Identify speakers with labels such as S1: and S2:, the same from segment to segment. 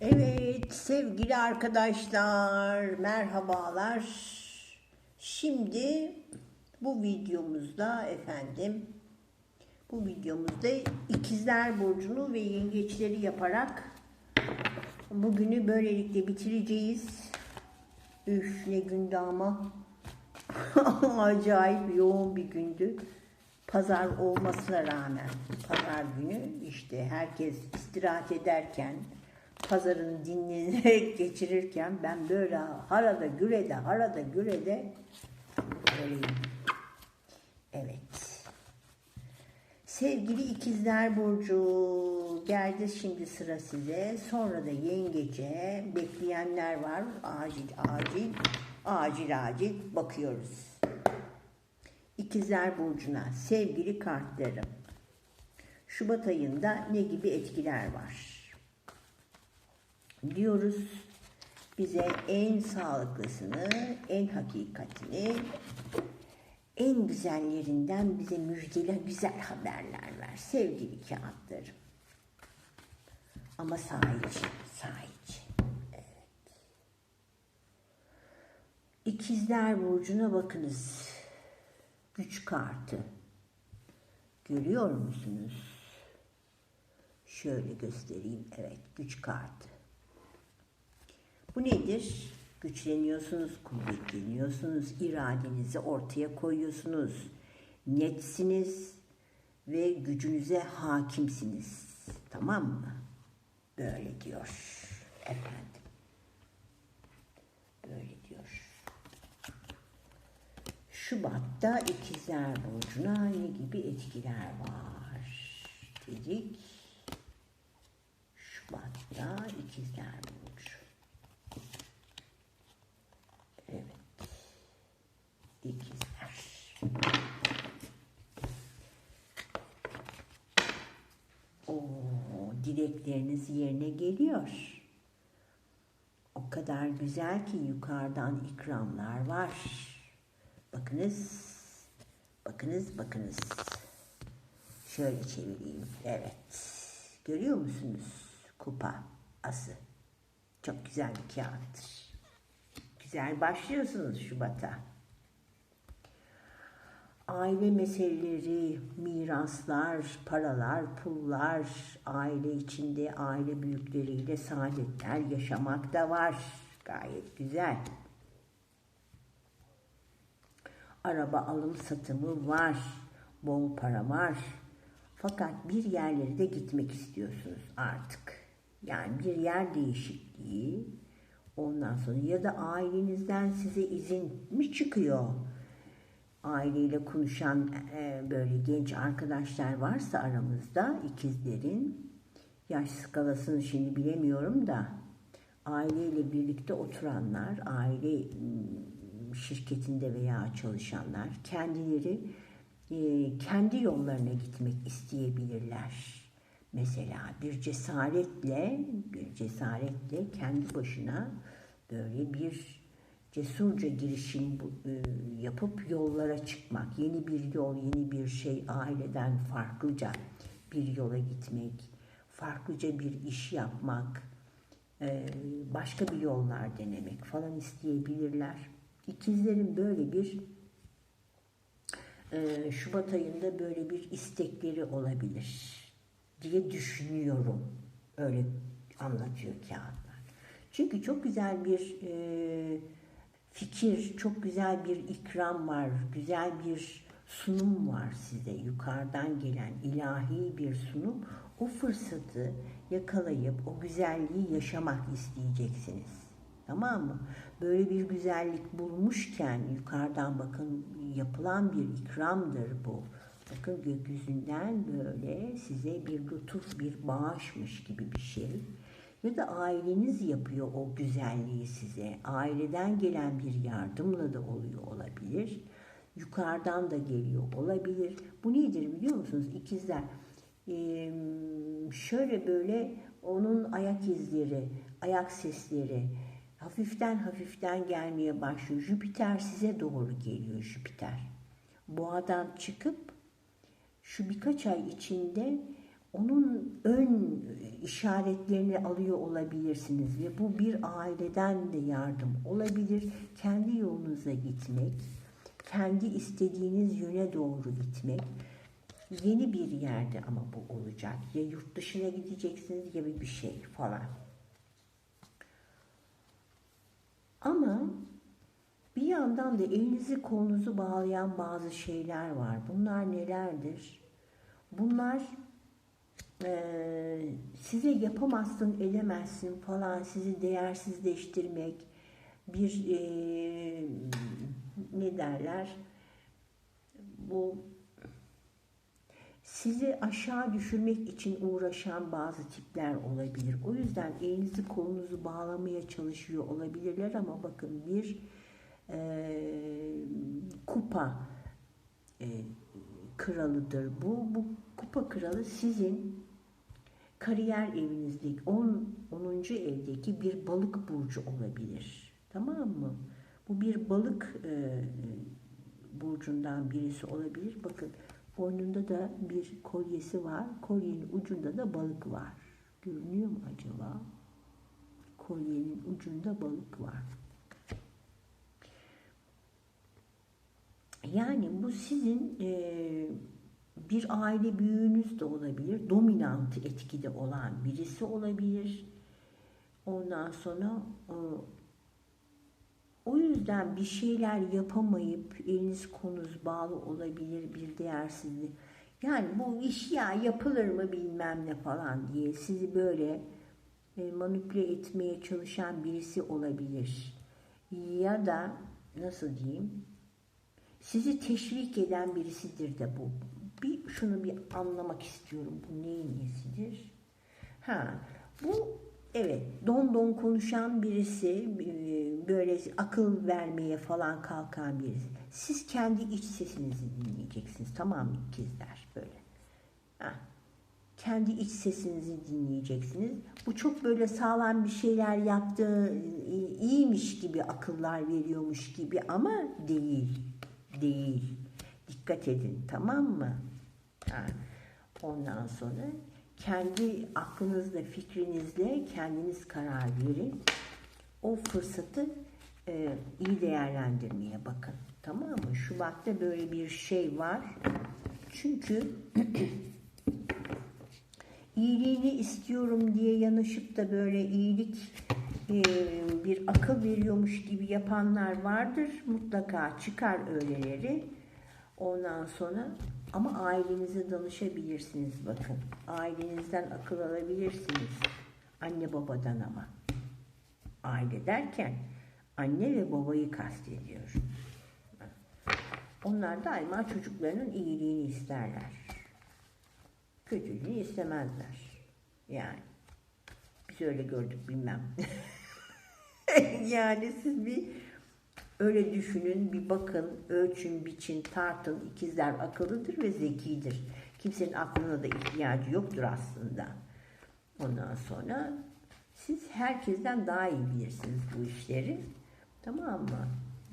S1: Evet sevgili arkadaşlar merhabalar. Şimdi bu videomuzda efendim bu videomuzda ikizler burcunu ve yengeçleri yaparak bugünü böylelikle bitireceğiz. Üf ne gündü ama acayip yoğun bir gündü. Pazar olmasına rağmen pazar günü işte herkes istirahat ederken pazarını dinlenerek geçirirken ben böyle harada gürede harada gürede böyleyim. Evet. Sevgili ikizler Burcu geldi şimdi sıra size. Sonra da yengece bekleyenler var. Acil acil acil acil bakıyoruz. İkizler Burcu'na sevgili kartlarım. Şubat ayında ne gibi etkiler var? Diyoruz bize en sağlıklısını, en hakikatini, en güzellerinden bize müjdeli güzel haberler ver sevgili kağıtlarım. Ama sahici, sahici. Evet. İkizler Burcu'na bakınız. Güç kartı. Görüyor musunuz? Şöyle göstereyim. Evet, güç kartı. Bu nedir? Güçleniyorsunuz, kuvvetleniyorsunuz, iradenizi ortaya koyuyorsunuz. Netsiniz ve gücünüze hakimsiniz. Tamam mı? Böyle diyor efendim. Böyle diyor. Şubat'ta ikizler burcuna ne gibi etkiler var dedik. Şubat'ta ikizler burcu. Evet. İkizler. Oo, dilekleriniz yerine geliyor. O kadar güzel ki yukarıdan ikramlar var. Bakınız, bakınız, bakınız. Şöyle çevireyim. Evet. Görüyor musunuz? Kupa, ası. Çok güzel bir kağıttır. Güzel başlıyorsunuz Şubat'a. Aile meseleleri, miraslar, paralar, pullar, aile içinde aile büyükleriyle saadetler yaşamak da var. Gayet güzel. Araba alım satımı var. Bol para var. Fakat bir yerlere de gitmek istiyorsunuz artık. Yani bir yer değişikliği. Ondan sonra ya da ailenizden size izin mi çıkıyor? Aileyle konuşan e, böyle genç arkadaşlar varsa aramızda ikizlerin yaş skalasını şimdi bilemiyorum da aileyle birlikte oturanlar, aile şirketinde veya çalışanlar kendileri e, kendi yollarına gitmek isteyebilirler. Mesela bir cesaretle, bir cesaretle kendi başına böyle bir cesurca girişim e, yapıp yollara çıkmak, yeni bir yol, yeni bir şey, aileden farklıca bir yola gitmek, farklıca bir iş yapmak, e, başka bir yollar denemek falan isteyebilirler. İkizlerin böyle bir e, Şubat ayında böyle bir istekleri olabilir diye düşünüyorum. Öyle anlatıyor kağıtlar. Çünkü çok güzel bir e, fikir, çok güzel bir ikram var, güzel bir sunum var size. Yukarıdan gelen ilahi bir sunum. O fırsatı yakalayıp o güzelliği yaşamak isteyeceksiniz. Tamam mı? Böyle bir güzellik bulmuşken yukarıdan bakın yapılan bir ikramdır bu. Bakın gökyüzünden böyle size bir lütuf, bir bağışmış gibi bir şey. Ya da aileniz yapıyor o güzelliği size. Aileden gelen bir yardımla da oluyor olabilir. Yukarıdan da geliyor olabilir. Bu nedir biliyor musunuz? İkizler ee, şöyle böyle onun ayak izleri, ayak sesleri, hafiften hafiften gelmeye başlıyor. Jüpiter size doğru geliyor Jüpiter. Boğadan çıkıp şu birkaç ay içinde onun ön işaretlerini alıyor olabilirsiniz ve bu bir aileden de yardım olabilir. Kendi yolunuza gitmek, kendi istediğiniz yöne doğru gitmek. Yeni bir yerde ama bu olacak. Ya yurt dışına gideceksiniz ya bir şey falan. Ama bir yandan da elinizi kolunuzu bağlayan bazı şeyler var. Bunlar nelerdir? Bunlar e, size yapamazsın, edemezsin falan sizi değersizleştirmek, bir e, ne derler? Bu sizi aşağı düşürmek için uğraşan bazı tipler olabilir. O yüzden elinizi kolunuzu bağlamaya çalışıyor olabilirler ama bakın bir e, kupa e, kralıdır. Bu, bu kupa kralı sizin kariyer evinizdeki 10. 10. evdeki bir balık burcu olabilir. Tamam mı? Bu bir balık e, burcundan birisi olabilir. Bakın boynunda da bir kolyesi var. Kolyenin ucunda da balık var. Görünüyor mu acaba? Kolyenin ucunda balık var. Yani bu sizin e, bir aile büyüğünüz de olabilir. Dominant etkide olan birisi olabilir. Ondan sonra e, o yüzden bir şeyler yapamayıp eliniz konuz bağlı olabilir bir değersizlik. Yani bu iş ya yapılır mı bilmem ne falan diye sizi böyle e, manipüle etmeye çalışan birisi olabilir. Ya da nasıl diyeyim sizi teşvik eden birisidir de bu. Bir şunu bir anlamak istiyorum. Bu neyin nesidir? Ha, bu evet don don konuşan birisi, e, böyle akıl vermeye falan kalkan birisi. Siz kendi iç sesinizi dinleyeceksiniz. Tamam mı ikizler böyle. Ha. Kendi iç sesinizi dinleyeceksiniz. Bu çok böyle sağlam bir şeyler yaptığı iyiymiş gibi akıllar veriyormuş gibi ama değil değil. Dikkat edin tamam mı? Ha. Ondan sonra kendi aklınızla, fikrinizle kendiniz karar verin. O fırsatı e, iyi değerlendirmeye bakın. Tamam mı? Şubat'ta böyle bir şey var. Çünkü iyiliğini istiyorum diye yanışıp da böyle iyilik e, bir akıl veriyormuş gibi yapanlar vardır. Mutlaka çıkar öyleleri. Ondan sonra ama ailenize danışabilirsiniz bakın. Ailenizden akıl alabilirsiniz. Anne babadan ama. Aile derken anne ve babayı kastediyor. Onlar daima çocuklarının iyiliğini isterler. Kötülüğünü istemezler. Yani biz öyle gördük bilmem. yani siz bir öyle düşünün, bir bakın, ölçün, biçin, tartın. İkizler akıllıdır ve zekidir. Kimsenin aklına da ihtiyacı yoktur aslında. Ondan sonra siz herkesten daha iyi bilirsiniz bu işleri. Tamam mı?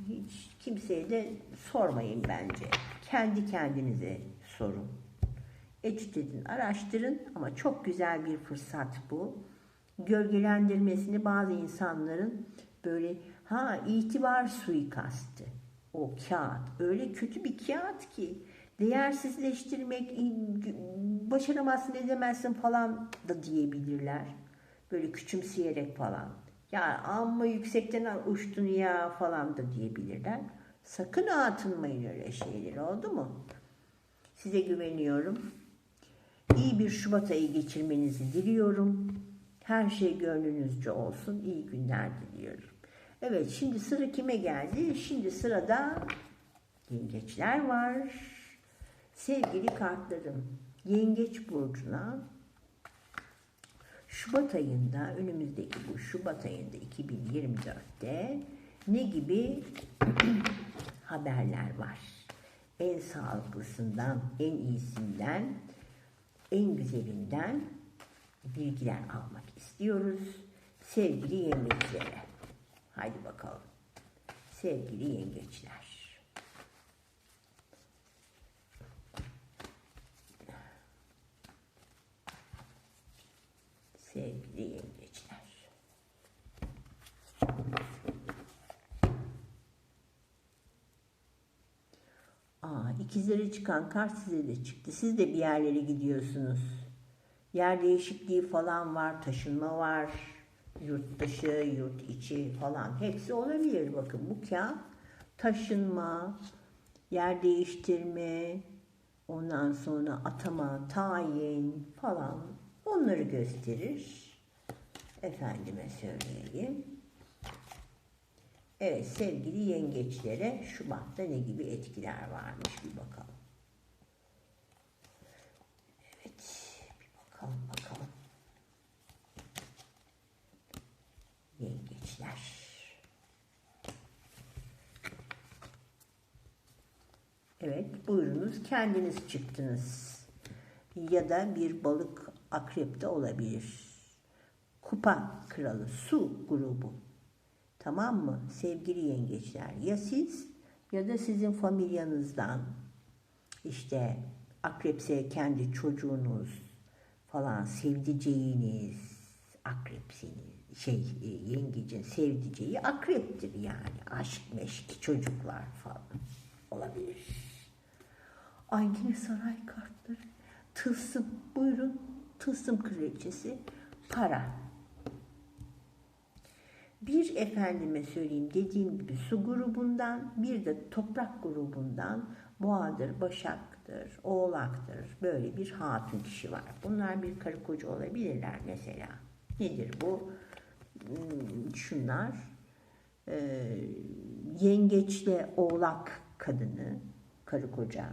S1: Hiç kimseye de sormayın bence. Kendi kendinize sorun. Etüt edin, araştırın ama çok güzel bir fırsat bu gölgelendirmesini bazı insanların böyle ha itibar suikastı. O kağıt. Öyle kötü bir kağıt ki değersizleştirmek başaramazsın edemezsin falan da diyebilirler. Böyle küçümseyerek falan. Ya amma yüksekten uçtun ya falan da diyebilirler. Sakın atınmayın öyle şeyler oldu mu? Size güveniyorum. İyi bir Şubat ayı geçirmenizi diliyorum. Her şey gönlünüzce olsun. İyi günler diliyorum. Evet şimdi sıra kime geldi? Şimdi sırada yengeçler var. Sevgili kartlarım yengeç burcuna Şubat ayında önümüzdeki bu Şubat ayında 2024'te ne gibi haberler var? En sağlıklısından, en iyisinden, en güzelinden bilgiler almak istiyoruz. Sevgili yengeçlere. Haydi bakalım. Sevgili yengeçler. sevgili yengeçler. Aa, ikizlere çıkan kart size de çıktı. Siz de bir yerlere gidiyorsunuz. Yer değişikliği falan var, taşınma var, yurt dışı, yurt içi falan hepsi olabilir. Bakın bu kağıt taşınma, yer değiştirme, ondan sonra atama, tayin falan onları gösterir. Efendime söyleyeyim. Evet sevgili yengeçlere Şubat'ta ne gibi etkiler varmış bir bakalım. Evet bir bakalım bakalım. Yengeçler. Evet buyurunuz kendiniz çıktınız. Ya da bir balık akrep de olabilir. Kupa kralı su grubu. Tamam mı? Sevgili yengeçler. Ya siz ya da sizin familyanızdan işte akrepse kendi çocuğunuz falan sevdiceğiniz akrepsiniz şey e, yengecin sevdiceği akreptir yani aşk meşk çocuklar falan olabilir. Ay yine saray kartları. Tılsım buyurun tılsım kraliçesi para bir efendime söyleyeyim dediğim gibi su grubundan bir de toprak grubundan boğadır, başaktır, oğlaktır. Böyle bir hatun kişi var. Bunlar bir karı koca olabilirler mesela. Nedir bu? Hmm, şunlar. Yengeçle oğlak kadını, karı koca.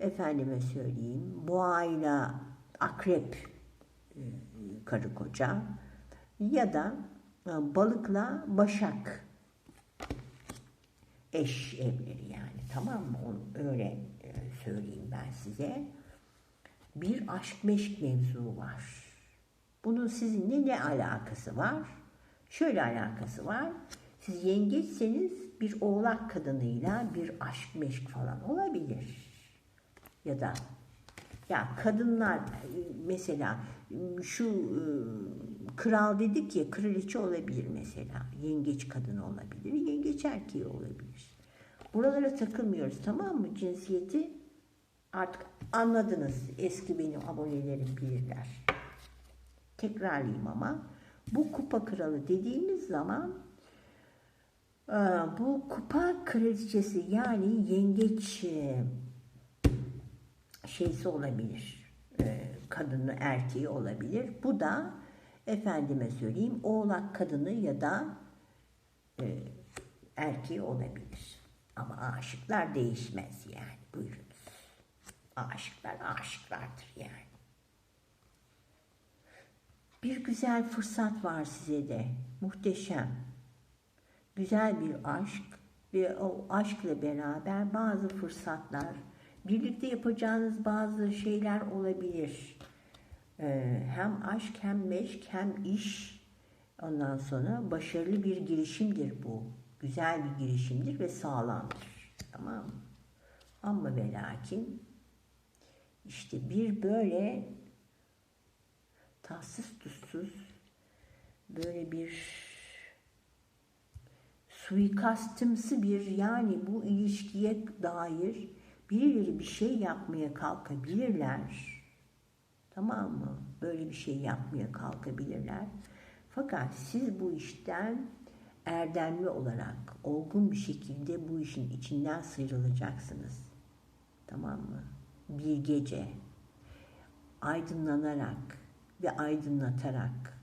S1: Efendime söyleyeyim. Boğayla akrep e, karı koca. Ya da balıkla başak eş evleri yani tamam mı? Onu öyle e, söyleyeyim ben size. Bir aşk meşk mevzu var. Bunun sizinle ne alakası var? Şöyle alakası var. Siz yengeçseniz bir oğlak kadınıyla bir aşk meşk falan olabilir. Ya da ya kadınlar mesela şu e, kral dedik ya kraliçe olabilir mesela. Yengeç kadını olabilir. Yengeç erkeği olabilir. Buralara takılmıyoruz tamam mı? Cinsiyeti artık anladınız. Eski benim abonelerim bilirler. Tekrarlayayım ama bu kupa kralı dediğimiz zaman e, bu kupa kraliçesi yani yengeç şeysi olabilir. Kadını erkeği olabilir. Bu da efendime söyleyeyim oğlak kadını ya da e, erkeği olabilir. Ama aşıklar değişmez yani. Buyurunuz. Aşıklar aşıklardır yani. Bir güzel fırsat var size de. Muhteşem. Güzel bir aşk ve o aşkla beraber bazı fırsatlar, birlikte yapacağınız bazı şeyler olabilir. Ee, hem aşk hem meşk hem iş ondan sonra başarılı bir girişimdir bu. Güzel bir girişimdir ve sağlamdır. Tamam mı? Ama ve lakin işte bir böyle tatsız tuzsuz böyle bir suikastımsı bir yani bu ilişkiye dair birileri bir şey yapmaya kalkabilirler Tamam mı? Böyle bir şey yapmaya kalkabilirler. Fakat siz bu işten erdemli olarak, olgun bir şekilde bu işin içinden sıyrılacaksınız. Tamam mı? Bir gece aydınlanarak ve aydınlatarak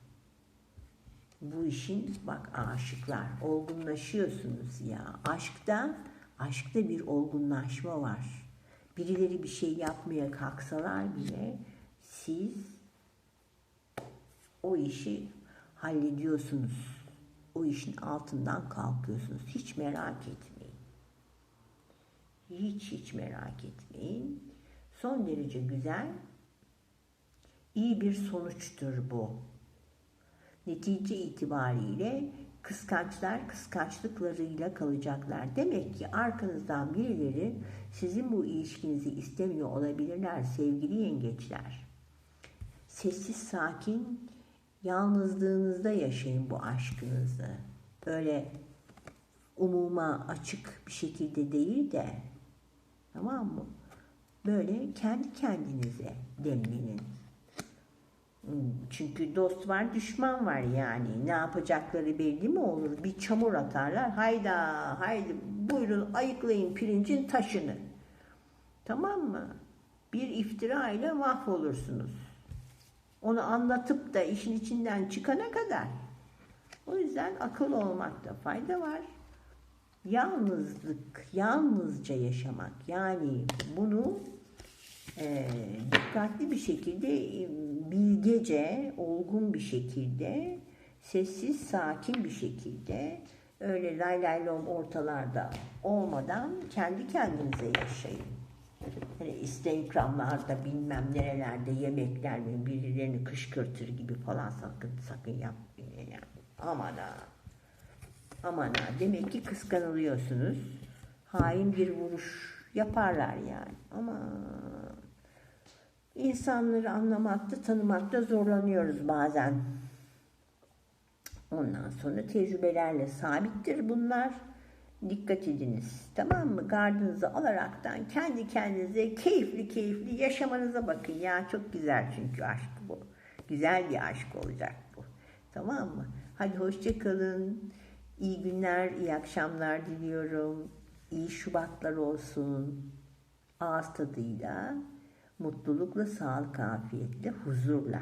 S1: bu işin bak aşıklar olgunlaşıyorsunuz ya. Aşkta aşkta bir olgunlaşma var. Birileri bir şey yapmaya kalksalar bile siz o işi hallediyorsunuz. O işin altından kalkıyorsunuz. Hiç merak etmeyin. Hiç hiç merak etmeyin. Son derece güzel, iyi bir sonuçtur bu. Netice itibariyle kıskançlar kıskançlıklarıyla kalacaklar. Demek ki arkanızdan birileri sizin bu ilişkinizi istemiyor olabilirler sevgili yengeçler sessiz sakin Yalnızlığınızda yaşayın bu aşkınızı. Böyle umuma açık bir şekilde değil de tamam mı? Böyle kendi kendinize demlenin. Çünkü dost var, düşman var yani. Ne yapacakları belli mi olur? Bir çamur atarlar. Hayda, haydi buyurun ayıklayın pirincin taşını. Tamam mı? Bir iftira ile mahvolursunuz. Onu anlatıp da işin içinden çıkana kadar. O yüzden akıl olmakta fayda var. Yalnızlık, yalnızca yaşamak. Yani bunu e, dikkatli bir şekilde, e, bilgece, olgun bir şekilde, sessiz, sakin bir şekilde, öyle lay lay lom ortalarda olmadan kendi kendinize yaşayın. Hani Instagram'larda bilmem nerelerde yemekler mi birilerini kışkırtır gibi falan sakın sakın yapmayın yani. Aman ha. Aman ha. Demek ki kıskanılıyorsunuz. Hain bir vuruş yaparlar yani. Ama insanları anlamakta, tanımakta zorlanıyoruz bazen. Ondan sonra tecrübelerle sabittir bunlar. Dikkat ediniz. Tamam mı? Gardınızı alaraktan kendi kendinize keyifli keyifli yaşamanıza bakın ya. Çok güzel çünkü aşk bu. Güzel bir aşk olacak bu. Tamam mı? Hadi hoşça kalın. İyi günler, iyi akşamlar diliyorum. İyi Şubatlar olsun. Ağız tadıyla, mutlulukla, sağlık, afiyetle, huzurla.